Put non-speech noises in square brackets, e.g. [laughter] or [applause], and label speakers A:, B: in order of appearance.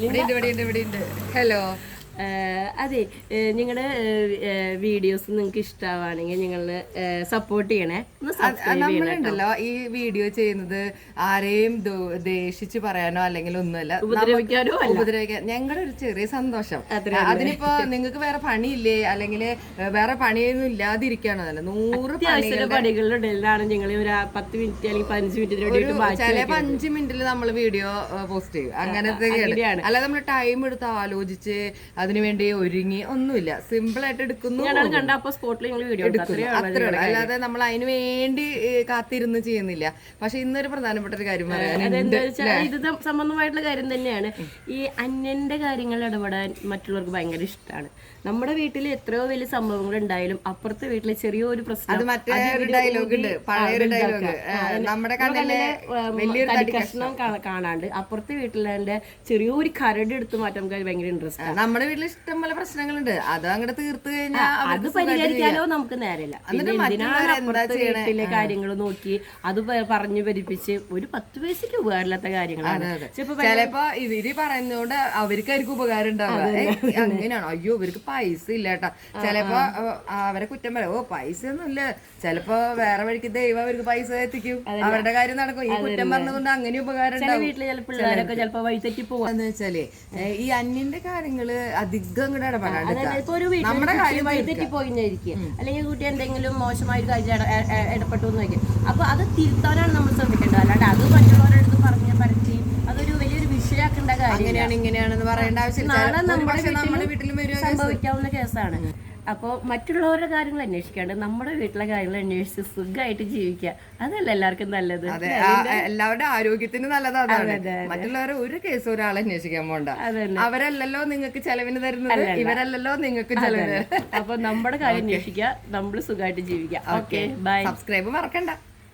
A: ഇവിടെ ഇവിടെ ഉണ്ട് ഹലോ
B: അതെ നിങ്ങളുടെ വീഡിയോസ് നിങ്ങൾക്ക് ഇഷ്ടമാണെങ്കിൽ നിങ്ങൾ സപ്പോർട്ട് ചെയ്യണേ.
A: നമ്മളുണ്ടല്ലോ ഈ വീഡിയോ ചെയ്യുന്നത് ആരെയും ദേഷിച്ച് പറയാനോ അല്ലെങ്കിൽ ഒന്നുമല്ല
B: ഉപദ്രവിക്കാനോ അല്ല.
A: ഉപദ്രവിക്കാൻ ഞങ്ങളുടെ ഒരു ചെറിയ സന്തോഷം. അതിനിപ്പോ നിങ്ങൾക്ക് വേറെ പണിയില്ലേ? അല്ലെങ്കിൽ വേറെ പണിയൊന്നും ഇല്ലാതിരിക്കാണോ അല്ല നൂറ്
B: പണികളിലാണ് ഞങ്ങൾ ഒരു പത്ത് മിനിറ്റ് അല്ലെങ്കിൽ പതിനഞ്ച് മിനിറ്റ്
A: ചിലപ്പോ അഞ്ച് മിനിറ്റിൽ നമ്മൾ വീഡിയോ പോസ്റ്റ് ചെയ്യും. അങ്ങനത്തെ. അല്ലാതെ നമ്മൾ ടൈം എടുത്ത് ആലോചിച്ച് അതിനുവേണ്ടി ഒരുങ്ങി ഒന്നുമില്ല. സിമ്പിൾ ആയിട്ട് എടുക്കുന്നു. അല്ലാതെ നമ്മൾ അതിന് വേണ്ടി കാത്തിരുന്ന് ചെയ്യുന്നില്ല. പക്ഷെ ഇന്നൊരു പ്രധാനപ്പെട്ട ഒരു കാര്യം പറയാനുണ്ട്.
B: ഇത് സംബന്ധമായിട്ടുള്ള കാര്യം തന്നെയാണ്. ഈ അന്യന്റെ കാര്യങ്ങളിൽ ഇടപെടാൻ മറ്റുള്ളവർക്ക് ഭയങ്കര ഇഷ്ടമാണ് നമ്മുടെ വീട്ടിൽ എത്രയോ വലിയ സംഭവങ്ങൾ ഉണ്ടായാലും അപ്പുറത്തെ വീട്ടിലെ ചെറിയൊരു പ്രശ്നം
A: അത് മറ്റേ ഡയലോഗ് ഉണ്ട്. പഴയൊരു ഡയലോഗ് നമ്മുടെ
B: കഷ്ണം. കാണാണ്ട് അപ്പുറത്തെ വീട്ടിലെ ചെറിയൊരു കരട് എടുത്ത് മാറ്റാൻ ഭയങ്കര ഇൻട്രസ്റ്റ്
A: ആണ് നമ്മുടെ വീട്ടിൽ ഇഷ്ടം പോലെ പ്രശ്നങ്ങളുണ്ട്. അത് അങ്ങോട്ട് തീർത്തു കഴിഞ്ഞാൽ
B: അത് പരിഹരിക്കാനോ നമുക്ക് നേരമില്ല. വീട്ടിലെ കാര്യങ്ങൾ നോക്കി അത് പറഞ്ഞു പരിപ്പിച്ച് ഒരു പത്ത് പൈസക്ക് ഉപകാരമില്ലാത്ത കാര്യങ്ങളാണ്. ചിലപ്പോ
A: ചിലപ്പോ ഇവർ പറയുന്നതുകൊണ്ട് അവർക്കായിരിക്കും ഉപകാരം ഉണ്ടാവുക. അങ്ങനെയാണോ? അയ്യോ ഇവർക്ക് പൈസ ഇല്ല കേട്ടോ ചിലപ്പോ അവരെ കുറ്റം പറയാം. ഓ പൈസ ഒന്നും ഇല്ല ചിലപ്പോ വേറെ വഴിക്ക് ദൈവം അവർക്ക് പൈസ എത്തിക്കും. അവരുടെ കാര്യം നടക്കും. ഈ കുറ്റം പറഞ്ഞതുകൊണ്ട് അങ്ങനെ ഉപകാരം ഉണ്ടാവും.
B: വീട്ടിലെ ചില പിള്ളേരൊക്കെ ചിലപ്പോ വഴിതെറ്റി പോവാ.
A: എന്ന് വെച്ചാൽ ഈ അന്യന്റെ കാര്യങ്ങൾ അധികം കൂടെ ഇടപെടാണ്ട് നമ്മുടെ
B: അല്ലെങ്കിൽ കുട്ടി എന്തെങ്കിലും മോശമായ ഒരു കാര്യം ഇടപെട്ടു എന്ന് നോക്കി അപ്പൊ അത് തിരുത്താനാണ് നമ്മൾ ശ്രമിക്കേണ്ടത്. അല്ലാണ്ട് അത് മറ്റുള്ളവരുടെ അടുത്ത് പറഞ്ഞ് പരത്തി അതൊരു വലിയൊരു വിഷയാക്കേണ്ട കാര്യം
A: അങ്ങനെയാണ് ഇങ്ങനെയാണെന്ന് പറയേണ്ട ആവശ്യമില്ല.
B: സംഭവിക്കാവുന്ന കേസാണ്. അപ്പോൾ മറ്റുള്ളവരുടെ കാര്യങ്ങൾ അന്വേഷിക്കാണ്ട് നമ്മുടെ വീട്ടിലെ കാര്യങ്ങൾ അന്വേഷിച്ച് സുഖമായിട്ട് ജീവിക്കുക. അതല്ല എല്ലാവർക്കും നല്ലത്?
A: എല്ലാവരുടെ ആരോഗ്യത്തിന് നല്ലതാണ് അതാണ്. മറ്റുള്ളവരെ ഒരു കേസ് ഒരാൾ അന്വേഷിക്കാൻ പോണ്ട. അവരല്ലല്ലോ നിങ്ങൾക്ക് ചെലവിന് തരുന്നത് ഇവരല്ലല്ലോ നിങ്ങൾക്ക് ചെലവിന്
B: അപ്പൊ നമ്മുടെ കാര്യം [laughs] അന്വേഷിക്കുക നമ്മൾ സുഖമായിട്ട് ജീവിക്കുക. ഓക്കെ ബൈ
A: സബ്സ്ക്രൈബ് മറക്കണ്ട.